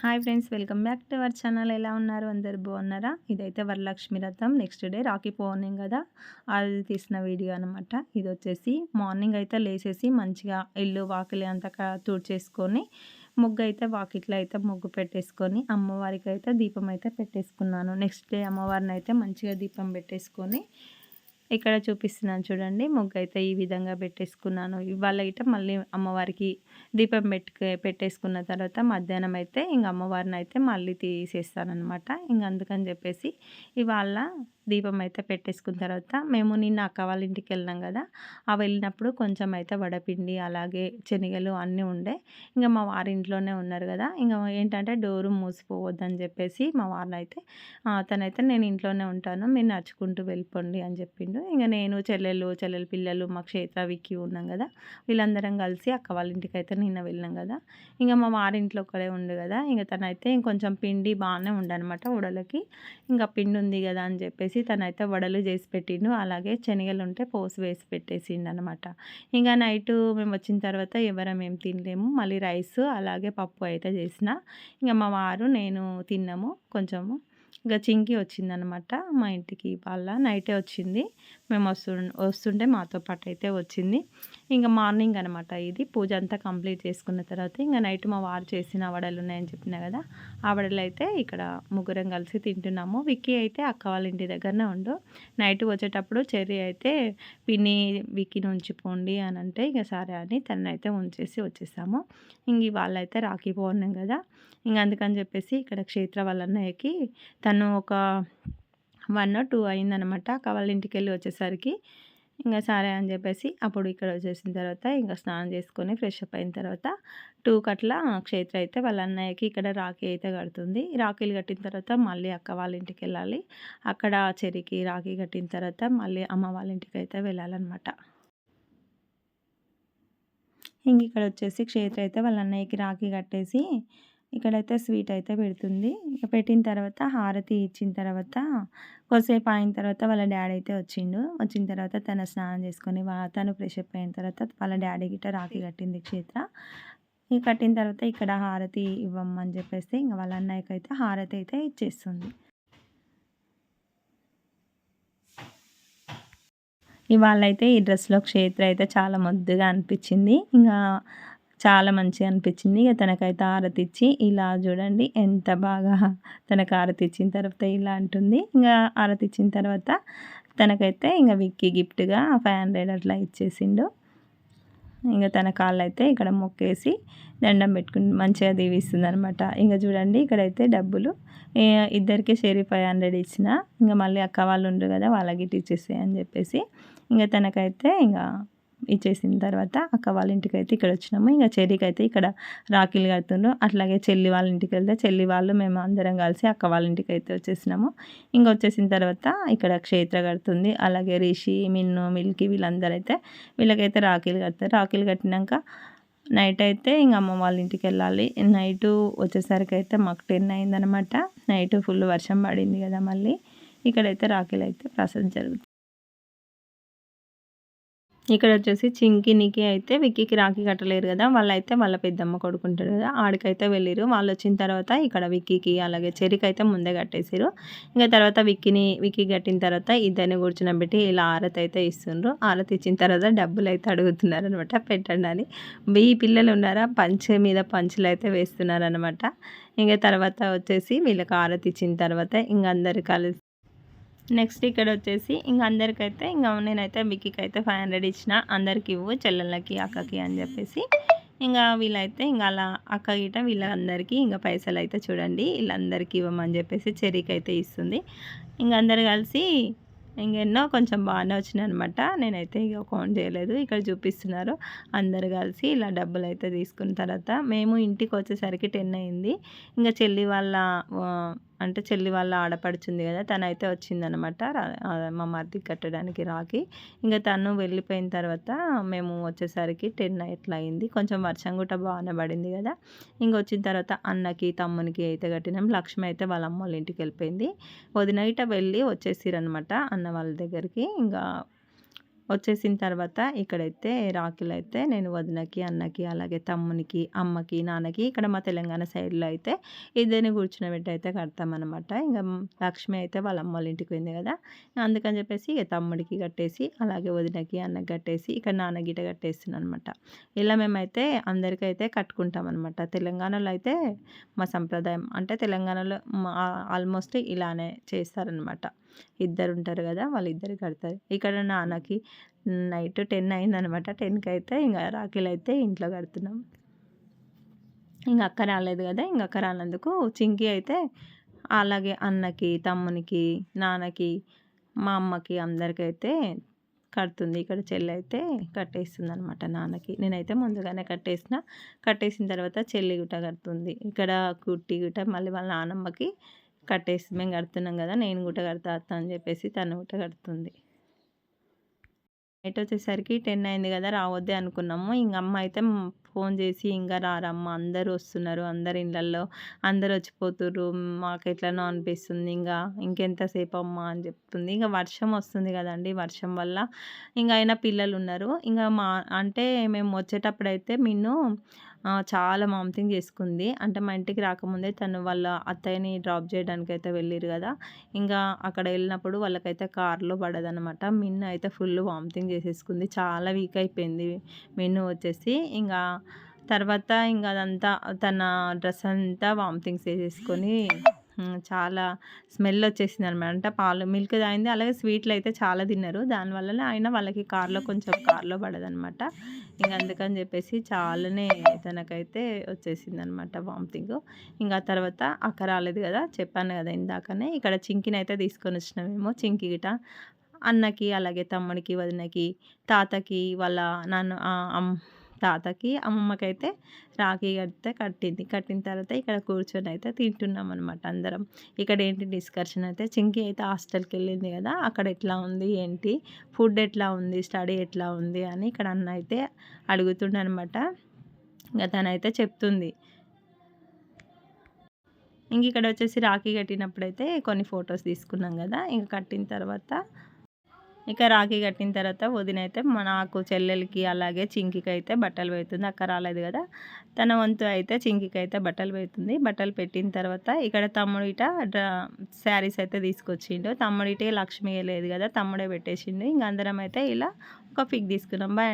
Hi friends welcome back to our channel. ఎలా ఉన్నారు? అందరు బాగున్నారా? ఇదైతే వరలక్ష్మి రథం. నెక్స్ట్ డే రాఖీ పౌర్ణమి కదా అది తీసిన వీడియో అనమాట ఇది వచ్చేసి మార్నింగ్ అయితే లేసేసి మంచిగా ఇల్లు వాకిలి అంతా తుడిచేసుకొని ముగ్గు అయితే వాకిట్లో అయితే ముగ్గు పెట్టేసుకొని అమ్మవారికి అయితే దీపం అయితే పెట్టేసుకున్నాను. నెక్స్ట్ డే అమ్మవారిని అయితే మంచిగా దీపం పెట్టేసుకొని ఇక్కడ చూపిస్తున్నాను చూడండి. ముగ్గు అయితే ఈ విధంగా పెట్టేసుకున్నాను. ఇవాళ అయితే మళ్ళీ అమ్మవారికి దీపం పెట్టుకు పెట్టేసుకున్న తర్వాత మధ్యాహ్నం అయితే ఇంక అమ్మవారిని అయితే మళ్ళీ తీసేస్తానమాట ఇంక అందుకని చెప్పేసి ఇవాళ దీపం అయితే పెట్టేసుకున్న తర్వాత మేము నిన్న అక్క వాళ్ళ ఇంటికి వెళ్ళినాం కదా ఆ వెళ్ళినప్పుడు కొంచెం అయితే వడపిండి అలాగే శనగలు అన్నీ ఉండే. ఇంకా మా వారి ఇంట్లోనే ఉన్నారు కదా ఇంకా ఏంటంటే డోరు మూసిపోవద్దని చెప్పేసి మా వారిని అయితే తనైతే నేను ఇంట్లోనే ఉంటాను మీరు నడుచుకుంటూ వెళ్ళిపోండి అని చెప్పిండు. ఇంకా నేను చెల్లెలు చెల్లెల పిల్లలు మా క్షేత్ర విక్కి ఉన్నాం కదా వీళ్ళందరం కలిసి అక్క వాళ్ళ ఇంటికి అయితే నిన్న వెళ్ళినాం కదా. ఇంకా మా వారింట్లో ఒకడే ఉండు కదా ఇంకా తనైతే ఇంకొంచెం పిండి బాగానే ఉండనమాట ఉడలకి ఇంకా పిండి ఉంది కదా అని చెప్పేసి తన తనైతే వడలు చేసి పెట్టిండు. అలాగే శనగలు ఉంటే పోసి వేసి పెట్టేసిండు అనమాట ఇంకా నైట్ మేము వచ్చిన తర్వాత ఎవరం ఏం తినలేము. మళ్ళీ రైస్ అలాగే పప్పు అయితే చేసిన. ఇంకా మా వారు నేను తిన్నాము. కొంచెము ఇంకా చింకి వచ్చిందనమాట మా ఇంటికి వాళ్ళ నైటే వచ్చింది. మేము వస్తు వస్తుంటే మాతో పాటు అయితే వచ్చింది. ఇంకా మార్నింగ్ అనమాట ఇది. పూజ అంతా కంప్లీట్ చేసుకున్న తర్వాత ఇంకా నైట్ మా వారు చేసిన వడలు ఉన్నాయని చెప్పిన కదా ఆ వడలు అయితే ఇక్కడ ముగ్గురం కలిసి తింటున్నాము. విక్కీ అయితే అక్క వాళ్ళ ఇంటి దగ్గరనే ఉండు. నైట్ వచ్చేటప్పుడు చెర్రీ అయితే పిన్ని విక్కీని ఉంచిపోండి అని అంటే ఇక సరే అని తనైతే ఉంచేసి వచ్చేసాము. ఇంక వాళ్ళైతే రాఖీ పోన్నాం కదా ఇంక అందుకని చెప్పేసి ఇక్కడ క్షేత్ర వాళ్ళ అన్నయ్యకి తను ఒక వన్ టూ అయిందనమాట అక్క వాళ్ళ ఇంటికి వెళ్ళి వచ్చేసరికి ఇంకా సరే అని చెప్పేసి అప్పుడు ఇక్కడ వచ్చేసిన తర్వాత ఇంకా స్నానం చేసుకొని ఫ్రెష్ అప్ అయిన తర్వాత టూ కట్ల క్షేత్ర అయితే వాళ్ళ అన్నయ్యకి ఇక్కడ రాఖీ అయితే కడుతుంది. రాఖీలు కట్టిన తర్వాత మళ్ళీ అక్క వాళ్ళ ఇంటికి వెళ్ళాలి. అక్కడ చెరికి రాఖీ కట్టిన తర్వాత మళ్ళీ అమ్మ వాళ్ళ ఇంటికి అయితే వెళ్ళాలన్నమాట. ఇంక ఇక్కడ వచ్చేసి క్షేత్ర అయితే వాళ్ళ అన్నయ్యకి రాఖీ కట్టేసి ఇక్కడైతే స్వీట్ అయితే పెడుతుంది. పెట్టిన తర్వాత హారతి ఇచ్చిన తర్వాత కొద్దిసేపు అయిన తర్వాత వాళ్ళ డాడీ అయితే వచ్చిండు. వచ్చిన తర్వాత తన స్నానం చేసుకొని తను ఫ్రెష్ అప్ అయిన తర్వాత వాళ్ళ డాడీ గిట్ట రాఖీ కట్టింది క్షేత్ర. ఇక కట్టిన తర్వాత ఇక్కడ హారతి ఇవ్వమని చెప్పేస్తే ఇంకా వాళ్ళ అన్నయ్యకి అయితే హారతి అయితే ఇచ్చేస్తుంది. ఇవాళ అయితే ఈ డ్రెస్లో క్షేత్ర అయితే చాలా ముద్దుగా అనిపించింది. ఇంకా చాలా మంచిగా అనిపించింది. ఇక తనకైతే ఆరతి ఇచ్చి ఇలా చూడండి ఎంత బాగా తనకు ఆరతి ఇచ్చిన తర్వాత ఇలా అంటుంది. ఇంకా ఆరతి ఇచ్చిన తర్వాత తనకైతే ఇంకా విక్కీ గిఫ్ట్గా ఫైవ్ హండ్రెడ్ అట్లా ఇచ్చేసిండు. ఇంకా తన కాళ్ళు అయితే ఇక్కడ మొక్కేసి దండం పెట్టుకుని మంచిగా దీవిస్తుంది అనమాట ఇంకా చూడండి ఇక్కడైతే డబ్బులు. ఇద్దరికి షేరీ ఫైవ్ హండ్రెడ్ ఇచ్చిన ఇంకా మళ్ళీ అక్క వాళ్ళు ఉండరు కదా వాళ్ళకి ఇచ్చేసాయి అని చెప్పేసి ఇంకా తనకైతే ఇంకా ఇచ్చేసిన తర్వాత అక్క వాళ్ళ ఇంటికి అయితే ఇక్కడ వచ్చినాము. ఇంకా చెర్రీకి అయితే ఇక్కడ రాఖీలు కడుతుండ్రు. అట్లాగే చెల్లి వాళ్ళ ఇంటికి వెళ్తే చెల్లి వాళ్ళు మేము అందరం కలిసి అక్క వాళ్ళ ఇంటికి అయితే వచ్చేసినాము. ఇంకా వచ్చేసిన తర్వాత ఇక్కడ క్షేత్ర కడుతుంది. అలాగే రిషి మిన్ను మిల్కి వీళ్ళందరూ అయితే వీళ్ళకైతే రాఖీలు కడతారు. రాఖీలు కట్టినాక నైట్ అయితే ఇంక అమ్మ వాళ్ళ ఇంటికి వెళ్ళాలి. నైటు వచ్చేసరికి అయితే మాకు టెన్ అయిందనమాట. నైట్ ఫుల్ వర్షం పడింది కదా మళ్ళీ. ఇక్కడైతే రాఖీలు అయితే ప్రసాదం జరుగుతుంది. ఇక్కడ వచ్చేసి చింకినికి అయితే విక్కీకి రాఖీ కట్టలేరు కదా. వాళ్ళైతే వాళ్ళ పెద్దమ్మ కొడుకుంటారు కదా. ఆడికైతే వెళ్ళిరు. వాళ్ళు వచ్చిన తర్వాత ఇక్కడ విక్కీకి అలాగే చెరికి అయితే ముందే కట్టేసారు. ఇంకా తర్వాత విక్కీని విక్కీ కట్టిన తర్వాత ఇద్దరిని కూర్చునబెట్టి ఇలా ఆరతి అయితే ఇస్తుండ్రు. ఆరతి ఇచ్చిన తర్వాత డబ్బులు అయితే అడుగుతున్నారు అనమాట పెట్టండి అని. వెయ్యి పిల్లలు ఉన్నారా? పంచ మీద పంచులు అయితే వేస్తున్నారు అనమాట ఇంకా తర్వాత వచ్చేసి వీళ్ళకి ఆరతి ఇచ్చిన తర్వాత ఇంక అందరు కలిసి నెక్స్ట్ ఇక్కడ వచ్చేసి ఇంక అందరికైతే ఇంకా నేనైతే బిక్కికి అయితే ఫైవ్ హండ్రెడ్ ఇచ్చిన. అందరికి ఇవ్వు చెల్లెళ్ళకి అక్కకి అని చెప్పేసి. ఇంకా వీళ్ళైతే ఇంకా అలా అక్క గిట వీళ్ళందరికీ ఇంకా పైసలు అయితే చూడండి వీళ్ళందరికీ ఇవ్వమని చెప్పేసి చెరీకి అయితే ఇస్తుంది. ఇంక అందరు కలిసి ఇంకెన్నో కొంచెం బాగానే వచ్చినాయి అనమాట నేనైతే ఇక కౌంట్ చేయలేదు ఇక్కడ చూపిస్తున్నారు. అందరు కలిసి ఇలా డబ్బులు అయితే తీసుకున్న తర్వాత మేము ఇంటికి వచ్చేసరికి టెన్ అయింది. ఇంకా చెల్లి వాళ్ళ అంటే చెల్లి వాళ్ళ ఆడపడుచుంది కదా తనైతే వచ్చిందనమాట. మా మర్ది కట్టడానికి రాకి ఇంకా తను వెళ్ళిపోయిన తర్వాత మేము వచ్చేసరికి టెన్ ఎట్లా అయింది. కొంచెం వర్షం కూడా బాగానే పడింది కదా. ఇంక వచ్చిన తర్వాత అన్నకి తమ్మునికి అయితే కట్టినాం. లక్ష్మి అయితే వాళ్ళ అమ్మ వాళ్ళ ఇంటికి వెళ్ళిపోయింది. వదిన వెళ్ళి వచ్చేసిరనమాట అన్న వాళ్ళ దగ్గరికి. ఇంకా వచ్చేసిన తర్వాత ఇక్కడైతే రాఖీలు అయితే నేను వదినకి అన్నకి అలాగే తమ్మునికి అమ్మకి నాన్నకి ఇక్కడ మా తెలంగాణ సైడ్లో అయితే ఇద్దరిని కూర్చున్నబెట్టి అయితే కడతామన్నమాట. ఇంకా లక్ష్మి అయితే వాళ్ళ అమ్మ వాళ్ళ ఇంటికి పోయింది కదా. అందుకని చెప్పేసి ఇక తమ్ముడికి కట్టేసి అలాగే వదినకి అన్నకి కట్టేసి ఇక్కడ నాన్న గిట కట్టేస్తున్నాను అనమాట ఇలా మేమైతే అందరికైతే కట్టుకుంటాం అనమాట తెలంగాణలో అయితే మా సంప్రదాయం అంటే తెలంగాణలో ఆల్మోస్ట్ ఇలానే చేస్తారనమాట ఇద్దరు ఉంటారు కదా వాళ్ళు ఇద్దరు కడతారు. ఇక్కడ నాన్నకి నైట్ టెన్ అయిందనమాట. టెన్కి అయితే ఇంకా రాఖీలు అయితే ఇంట్లో కడుతున్నాం. ఇంకా అక్క రాలేదు కదా ఇంకా అక్క రానందుకు చింకి అయితే అలాగే అన్నకి తమ్మునికి నాన్నకి మా అమ్మకి అందరికైతే కడుతుంది. ఇక్కడ చెల్లి అయితే కట్టేస్తుంది అనమాట నాన్నకి. నేనైతే ముందుగానే కట్టేసిన. కట్టేసిన తర్వాత చెల్లి గుట్ట కడుతుంది. ఇక్కడ కుట్టి గుట్ట మళ్ళీ వాళ్ళ నాన్నమ్మకి కట్టేసి మేము కడుతున్నాం కదా నేను గుట్ట కడతా అని చెప్పేసి తను గుట్ట కడుతుంది. నైట్ వచ్చేసరికి టెన్ అయింది కదా రావద్దే అనుకున్నాము. ఇంక అమ్మ అయితే ఫోన్ చేసి ఇంకా రారమ్మ అందరూ వస్తున్నారు అందరు ఇళ్ళల్లో అందరు వచ్చిపోతుర్రు మాకు ఎట్లనో అనిపిస్తుంది ఇంకా ఇంకెంతసేపు అమ్మ అని చెప్తుంది. ఇంకా వర్షం వస్తుంది కదండి వర్షం వల్ల ఇంకా అయినా పిల్లలు ఉన్నారు ఇంకా మా అంటే మేము వచ్చేటప్పుడు అయితే మిన్ను చాలా మాంతింగ్ చేసుకుంది. అంటే మా ఇంటికి రాకముందే తను వాళ్ళ అత్తయ్యని డ్రాప్ చేయడానికి అయితే వెళ్ళిరు కదా. ఇంకా అక్కడ వెళ్ళినప్పుడు వాళ్ళకైతే కార్లో పడదనమాట మిన్ను అయితే ఫుల్ వామిటింగ్ చేసేసుకుంది. చాలా వీక్ అయిపోయింది మిన్ను వచ్చేసి. ఇంకా తర్వాత ఇంకా అదంతా తన డ్రెస్ అంతా వామిటింగ్స్ వేసేసుకొని చాలా స్మెల్ వచ్చేసింది అనమాట. అంటే పాలు మిల్క్ తాగింది. అలాగే స్వీట్లు అయితే చాలా తిన్నారు. దానివల్లనే ఆయన వాళ్ళకి కార్లో కొంచెం కార్లో పడదనమాట. ఇంక అందుకని చెప్పేసి చాలానే తనకైతే వచ్చేసింది అనమాట వామిటింగ్. ఇంకా తర్వాత అక్క రాలేదు కదా చెప్పాను కదా ఇందాకనే. ఇక్కడ చింకిని అయితే తీసుకొని వచ్చినామేమో చింకి గిట. అన్నకి అలాగే తమ్ముడికి వదినకి తాతకి వాళ్ళ నాన్న తాతకి అమ్మమ్మకైతే రాఖీ కడితే కట్టింది. కట్టిన తర్వాత ఇక్కడ కూర్చొని అయితే తింటున్నాం అనమాట అందరం. ఇక్కడ ఏంటి డిస్కషన్ అయితే చింకి అయితే హాస్టల్కి వెళ్ళింది కదా అక్కడ ఎట్లా ఉంది ఏంటి ఫుడ్ ఎట్లా ఉంది స్టడీ ఎట్లా ఉంది అని ఇక్కడ అన్న అయితే అడుగుతుండనమాట ఇంకా తనైతే చెప్తుంది. ఇంక ఇక్కడ వచ్చేసి రాఖీ కట్టినప్పుడైతే కొన్ని ఫొటోస్ తీసుకున్నాం కదా ఇంకా కట్టిన తర్వాత ఇక రాఖీ కట్టిన తర్వాత వదిన అయితే నాకు చెల్లెలకి అలాగే చింకికి అయితే బట్టలు పెడుతుంది. అక్క రాలేదు కదా. తన వంతు అయితే చింకికి అయితే బట్టలు పెడుతుంది. బట్టలు పెట్టిన తర్వాత ఇక్కడ తమ్ముడు ఇట శారీస్ అయితే తీసుకొచ్చిండు. తమ్ముడు లక్ష్మి లేదు కదా. తమ్ముడే పెట్టేసిండు. ఇంక అందరం అయితే ఇలా ఒక పిక్ తీసుకున్నాం. బాయ్